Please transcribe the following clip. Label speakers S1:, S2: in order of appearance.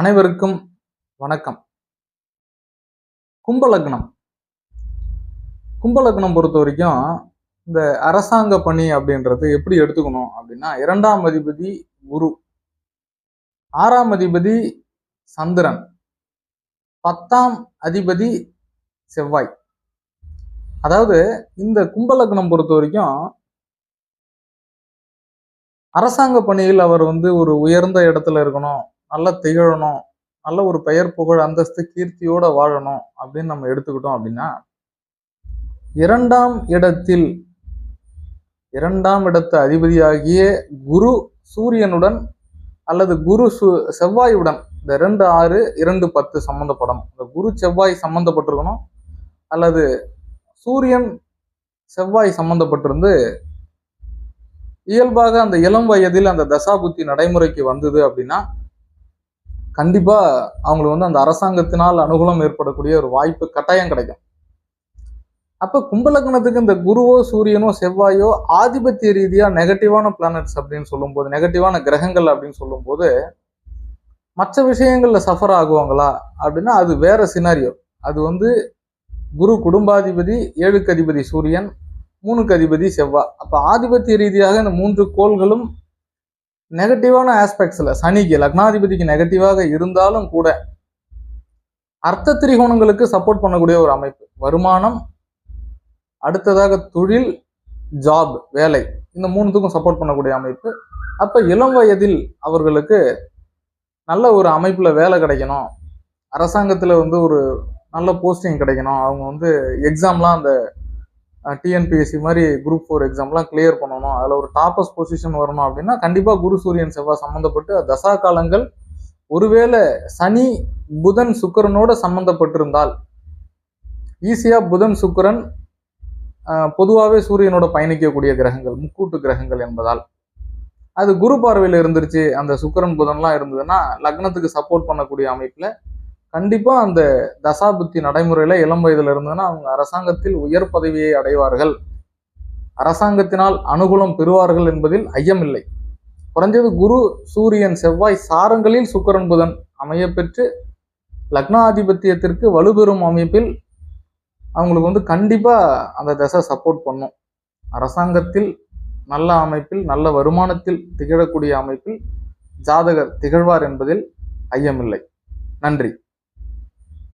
S1: அனைவருக்கும் வணக்கம். கும்பலக்னம். கும்பலக்னம் பொறுத்த வரைக்கும் இந்த அரசாங்க பணி அப்படின்றது எப்படி எடுத்துக்கணும் அப்படின்னா இரண்டாம் அதிபதி குரு ஆறாம் அதிபதி சந்திரன் பத்தாம் அதிபதி செவ்வாய். அதாவது இந்த கும்பலக்னம் பொறுத்த வரைக்கும் அரசாங்க பணியில் அவர் வந்து ஒரு உயர்ந்த இடத்துல இருக்கணும். நல்லா திகழணும் நல்ல ஒரு பெயர் புகழ் அந்தஸ்து கீர்த்தியோட வாழணும் அப்படின்னு நம்ம எடுத்துக்கிட்டோம் அப்படின்னா இரண்டாம் இடத்தில் இரண்டாம் இடத்து அதிபதியாகிய குரு சூரியனுடன் அல்லது குரு சு செவ்வாயுடன் இந்த ரெண்டு ஆறு இரண்டு பத்து சம்மந்தப்படணும் இந்த குரு செவ்வாய் சம்மந்தப்பட்டிருக்கணும் அல்லது சூரியன் செவ்வாய் சம்மந்தப்பட்டிருந்து இயல்பாக அந்த இளம் வயதில் அந்த தசாபுத்தி நடைமுறைக்கு வந்தது அப்படின்னா கண்டிப்பாக அவங்களுக்கு வந்து அந்த அரசாங்கத்தினால் அனுகூலம் ஏற்படக்கூடிய ஒரு வாய்ப்பு கட்டாயம் கிடைக்கும். அப்போ கும்பலக்கணத்துக்கு இந்த குருவோ சூரியனோ செவ்வாயோ ஆதிபத்திய ரீதியாக நெகட்டிவான பிளானட்ஸ் அப்படின்னு சொல்லும்போது நெகட்டிவான கிரகங்கள் அப்படின்னு சொல்லும்போது மற்ற விஷயங்களில் சஃபர் ஆகுவாங்களா? அப்படின்னா அது வேற சினாரியோ அது வந்து குரு குடும்பாதிபதி ஏழுக்கு அதிபதி சூரியன் மூணுக்கு அதிபதி செவ்வாய் அப்போ ஆதிபத்திய ரீதியாக இந்த மூன்று கோள்களும் நெகட்டிவான ஆஸ்பெக்ட்ஸில் சனிக்கு லக்னாதிபதிக்கு நெகட்டிவாக இருந்தாலும் கூட அர்த்த திரிகோணங்களுக்கு சப்போர்ட் பண்ணக்கூடிய ஒரு அமைப்பு. வருமானம் அடுத்ததாக தொழில் ஜாப் வேலை இந்த மூணுத்துக்கும் சப்போர்ட் பண்ணக்கூடிய அமைப்பு. அப்போ இளம் வயதில் அவர்களுக்கு நல்ல ஒரு அமைப்பில் வேலை கிடைக்கணும். அரசாங்கத்தில் வந்து ஒரு நல்ல போஸ்டிங் கிடைக்கணும். அவங்க வந்து எக்ஸாம்லாம் அந்த டிஎன்பிஎஸ்சி மாதிரி குரூப் ஃபோர் எக்ஸாம்லாம் கிளியர் பண்ணணும். அதில் ஒரு டாப்பஸ்ட் பொசிஷன் வரணும் அப்படின்னா கண்டிப்பாக குரு சூரியன் செவ்வாய் சம்மந்தப்பட்டு தசா காலங்கள் ஒருவேளை சனி புதன் சுக்கிரனோட சம்மந்தப்பட்டிருந்தால் ஈஸியாக புதன் சுக்கிரன் பொதுவாகவே சூரியனோட பயணிக்கக்கூடிய கிரகங்கள் முக்கூட்டு கிரகங்கள் என்பதால். அது குரு பார்வையில் இருந்துருச்சு அந்த சுக்கிரன் புதன்லாம் இருந்ததுன்னா லக்னத்துக்கு சப்போர்ட் பண்ணக்கூடிய அமைப்பில் கண்டிப்பா அந்த தசாபுத்தி நடைமுறையில இளம் வயதுல இருந்ததுன்னா அவங்க அரசாங்கத்தில் உயர் பதவியை அடைவார்கள். அரசாங்கத்தினால் அனுகூலம் பெறுவார்கள் என்பதில் ஐயமில்லை குறைஞ்சது குரு சூரியன் செவ்வாய் சாரங்களில் சுக்கரன் புதன் அமைய பெற்று லக்னாதிபத்தியத்திற்கு வலுப்பெறும் அமைப்பில் அவங்களுக்கு வந்து கண்டிப்பா அந்த தசை சப்போர்ட் பண்ணும். அரசாங்கத்தில் நல்ல அமைப்பில் நல்ல வருமானத்தில் திகழக்கூடிய அமைப்பில் ஜாதகர் திகழ்வார் என்பதில் ஐயமில்லை. நன்றி.